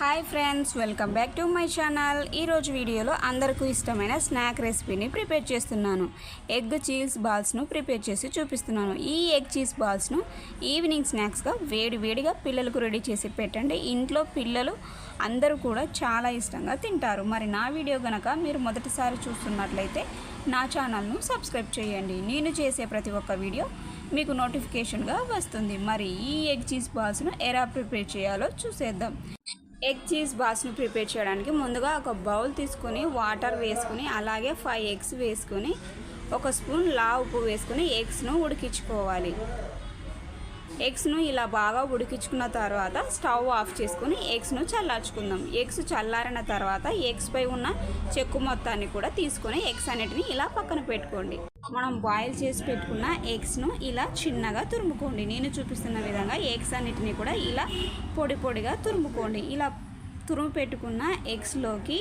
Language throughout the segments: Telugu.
Hi friends welcome back to my channel. ఈరోజు వీడియోలో అందరికీ ఇష్టమైన స్నాక్ రెసిపీని ప్రిపేర్ చేస్తున్నాను. ఎగ్ చీజ్ బాల్స్ను ప్రిపేర్ చేసి చూపిస్తున్నాను. ఈ ఎగ్ చీజ్ బాల్స్ను ఈవినింగ్ స్నాక్స్గా వేడి వేడిగా పిల్లలకు రెడీ చేసి పెట్టండి. ఇంట్లో పిల్లలు అందరూ కూడా చాలా ఇష్టంగా తింటారు. మరి నా వీడియో కనుక మీరు మొదటిసారి చూస్తున్నట్లయితే నా ఛానల్ను సబ్స్క్రైబ్ చేయండి. నేను చేసే ప్రతి ఒక్క వీడియో మీకు నోటిఫికేషన్గా వస్తుంది. మరి ఈ ఎగ్ చీజ్ బాల్స్ను ఎలా ప్రిపేర్ చేయాలో చూసేద్దాం. ఎగ్ చీజ్ బాస్ను ప్రిపేర్ చేయడానికి ముందుగా ఒక బౌల్ తీసుకొని వాటర్ వేసుకుని అలాగే ఫైవ్ ఎగ్స్ వేసుకొని ఒక స్పూన్ లా ఉప్పు వేసుకుని ఎగ్స్ను ఉడికించుకోవాలి. ఎగ్స్ను ఇలా బాగా ఉడికించుకున్న తర్వాత స్టవ్ ఆఫ్ చేసుకుని ఎగ్స్ను చల్లార్చుకుందాం. ఎగ్స్ చల్లారిన తర్వాత ఎగ్స్ పై ఉన్న చెక్కు మొత్తాన్ని కూడా తీసుకొని ఎగ్స్ అన్నిటిని ఇలా పక్కన పెట్టుకోండి. మనం బాయిల్ చేసి పెట్టుకున్న ఎగ్స్ను ఇలా చిన్నగా తురుముకోండి. నేను చూపిస్తున్న విధంగా ఎగ్స్ అన్నిటిని కూడా ఇలా పొడి పొడిగా తురుముకోండి. ఇలా తురుము పెట్టుకున్న ఎగ్స్లోకి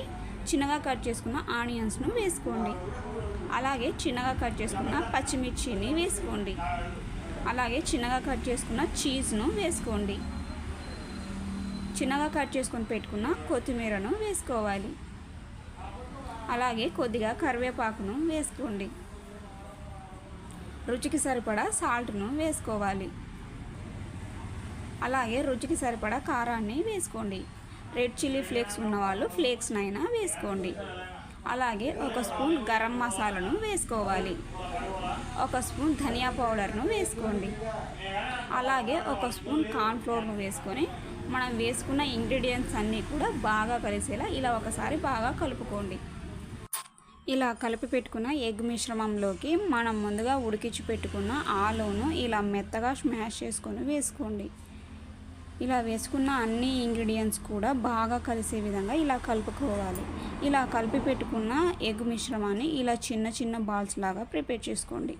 చిన్నగా కట్ చేసుకున్న ఆనియన్స్ను వేసుకోండి. అలాగే చిన్నగా కట్ చేసుకున్న పచ్చిమిర్చిని వేసుకోండి. అలాగే చిన్నగా కట్ చేసుకున్న చీజ్ను వేసుకోండి. చిన్నగా కట్ చేసుకొని పెట్టుకున్న కొత్తిమీరను వేసుకోవాలి. అలాగే కొద్దిగా కరివేపాకును వేసుకోండి. రుచికి సరిపడా సాల్ట్ను వేసుకోవాలి. అలాగే రుచికి సరిపడా కారాన్ని వేసుకోండి. రెడ్ చిల్లీ ఫ్లేక్స్ ఉన్నవాళ్ళు ఫ్లేక్స్నైనా వేసుకోండి. అలాగే ఒక స్పూన్ గరం మసాలాను వేసుకోవాలి. ఒక స్పూన్ ధనియా పౌడర్ను వేసుకోండి. అలాగే ఒక స్పూన్ కార్న్ఫ్లోర్ను వేసుకొని మనం వేసుకున్న ఇంగ్రీడియంట్స్ అన్నీ కూడా బాగా కలిసేలా ఇలా ఒకసారి బాగా కలుపుకోండి. ఇలా కలిపి పెట్టుకున్న ఎగ్ మిశ్రమంలోకి మనం ముందుగా ఉడికించి పెట్టుకున్న ఆలూను ఇలా మెత్తగా స్మాష్ చేసుకొని వేసుకోండి. ఇలా వేసుకున్న అన్ని ఇంగ్రీడియంట్స్ కూడా బాగా కలిసే విధంగా ఇలా కలుపుకోవాలి. ఇలా కలిపి పెట్టుకున్న ఎగ్ మిశ్రమాన్ని ఇలా చిన్న చిన్న బాల్స్ లాగా ప్రిపేర్ చేసుకోండి.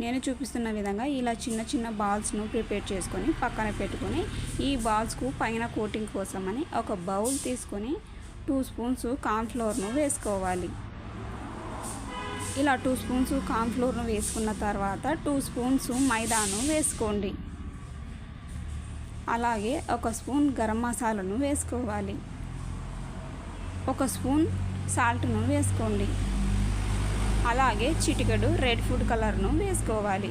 నేను చూపిస్తున్న విధంగా ఇలా చిన్న చిన్న బాల్స్ను ప్రిపేర్ చేసుకొని పక్కన పెట్టుకొని ఈ బాల్స్కు పైన కోటింగ్ కోసమని ఒక బౌల్ తీసుకొని టూ స్పూన్స్ కార్న్ఫ్లోర్ను వేసుకోవాలి. ఇలా టూ స్పూన్స్ కార్న్ఫ్లోర్ను వేసుకున్న తర్వాత టూ స్పూన్స్ మైదాను వేసుకోండి. అలాగే ఒక స్పూన్ గరం మసాలాను వేసుకోవాలి. ఒక స్పూన్ సాల్ట్ను వేసుకోండి. అలాగే చిటికెడు రెడ్ ఫుడ్ కలర్ను వేసుకోవాలి.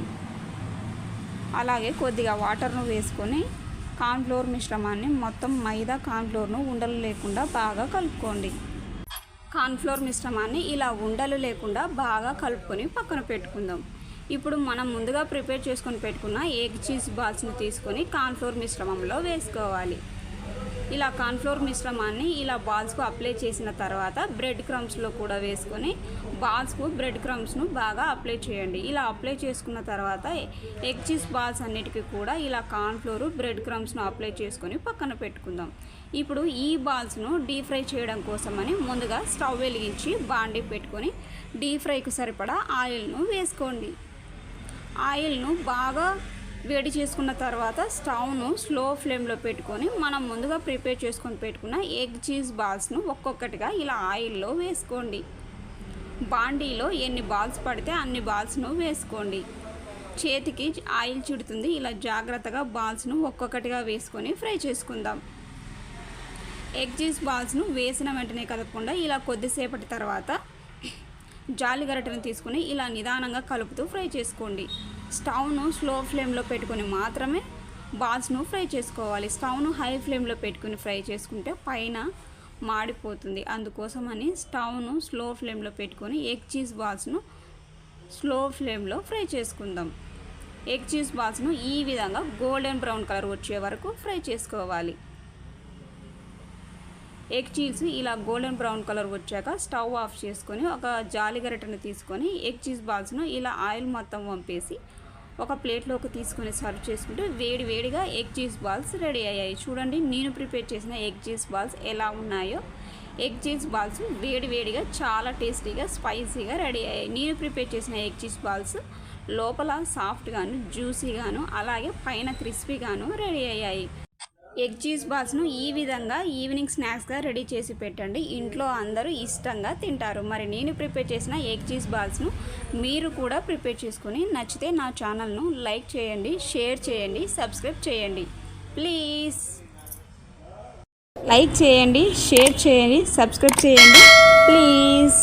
అలాగే కొద్దిగా వాటర్ను వేసుకొని కార్న్ఫ్లోర్ మిశ్రమాన్ని మొత్తం మైదా కార్న్ఫ్లోర్ను ఉండలు లేకుండా బాగా కలుపుకోండి. కార్న్ఫ్లోర్ మిశ్రమాన్ని ఇలా ఉండలు లేకుండా బాగా కలుపుకొని పక్కన పెట్టుకుందాం. ఇప్పుడు మనం ముందుగా ప్రిపేర్ చేసుకొని పెట్టుకున్న ఎగ్ చీజ్ బాల్స్ని తీసుకొని కార్న్ఫ్లోర్ మిశ్రమంలో వేసుకోవాలి. ఇలా కార్న్ఫ్లోర్ మిశ్రమాన్ని ఇలా బాల్స్కు అప్లై చేసిన తర్వాత బ్రెడ్ క్రమ్స్లో కూడా వేసుకొని బాల్స్కు బ్రెడ్ క్రమ్స్ను బాగా అప్లై చేయండి. ఇలా అప్లై చేసుకున్న తర్వాత ఎగ్ చీజ్ బాల్స్ అన్నిటికీ కూడా ఇలా కార్న్ఫ్లోర్ బ్రెడ్ క్రమ్స్ను అప్లై చేసుకొని పక్కన పెట్టుకుందాం. ఇప్పుడు ఈ బాల్స్ను డీప్ ఫ్రై చేయడం కోసమని ముందుగా స్టవ్ వెలిగించి బాండీ పెట్టుకొని డీప్ ఫ్రైకి సరిపడా ఆయిల్ను వేసుకోండి. ఆయిల్ను బాగా వేడి చేసుకున్న తర్వాత స్టవ్ను స్లో ఫ్లేమ్లో పెట్టుకొని మనం ముందుగా ప్రిపేర్ చేసుకొని పెట్టుకున్న ఎగ్ చీజ్ బాల్స్ను ఒక్కొక్కటిగా ఇలా ఆయిల్లో వేసుకోండి. బాండీలో ఎన్ని బాల్స్ పడితే అన్ని బాల్స్ను వేసుకోండి. చేతికి ఆయిల్ చుడుతుంది. ఇలా జాగ్రత్తగా బాల్స్ను ఒక్కొక్కటిగా వేసుకొని ఫ్రై చేసుకుందాం. ఎగ్ చీజ్ బాల్స్ను వేసిన వెంటనే కదపకుండా ఇలా కొద్దిసేపటి తర్వాత జాలి గరటను తీసుకుని ఇలా నిదానంగా కలుపుతూ ఫ్రై చేసుకోండి. స్టవ్ను స్లో ఫ్లేమ్లో పెట్టుకొని మాత్రమే బాల్స్ను ఫ్రై చేసుకోవాలి. స్టవ్ను హై ఫ్లేమ్లో పెట్టుకుని ఫ్రై చేసుకుంటే పైన మాడిపోతుంది. అందుకోసమని స్టవ్ను స్లో ఫ్లేమ్లో పెట్టుకొని ఎగ్ చీజ్ బాల్స్ను స్లో ఫ్లేమ్లో ఫ్రై చేసుకుందాం. ఎగ్ చీజ్ బాల్స్ను ఈ విధంగా గోల్డెన్ బ్రౌన్ కలర్ వచ్చే వరకు ఫ్రై చేసుకోవాలి. ఎగ్ చీజ్ ఇలా గోల్డెన్ బ్రౌన్ కలర్ వచ్చాక స్టవ్ ఆఫ్ చేసుకొని ఒక జాలి గరిటను తీసుకొని ఎగ్ చీజ్ బాల్స్ను ఇలా ఆయిల్ మొత్తం వంపేసి ఒక ప్లేట్లోకి తీసుకుని సర్వ్ చేసుకుంటే వేడి వేడిగా ఎగ్ చీజ్ బాల్స్ రెడీ అయ్యాయి. చూడండి నేను ప్రిపేర్ చేసిన ఎగ్ చీజ్ బాల్స్ ఎలా ఉన్నాయో. ఎగ్ చీజ్ బాల్స్ వేడి వేడిగా చాలా టేస్టీగా స్పైసీగా రెడీ అయ్యాయి. నేను ప్రిపేర్ చేసిన ఎగ్ చీజ్ బాల్స్ లోపల సాఫ్ట్గాను జ్యూసీగాను అలాగే పైన క్రిస్పీగాను రెడీ అయ్యాయి. ఎగ్ చీజ్ బాల్స్ను ఈ విధంగా ఈవినింగ్ స్నాక్స్గా రెడీ చేసి పెట్టండి. ఇంట్లో అందరూ ఇష్టంగా తింటారు. మరి నేను ప్రిపేర్ చేసిన ఎగ్ చీజ్ బాల్స్ను మీరు కూడా ప్రిపేర్ చేసుకుని నచ్చితే నా ఛానల్ను లైక్ చేయండి షేర్ చేయండి సబ్స్క్రైబ్ చేయండి. ప్లీజ్. లైక్ చేయండి షేర్ చేయండి సబ్స్క్రైబ్ చేయండి. ప్లీజ్.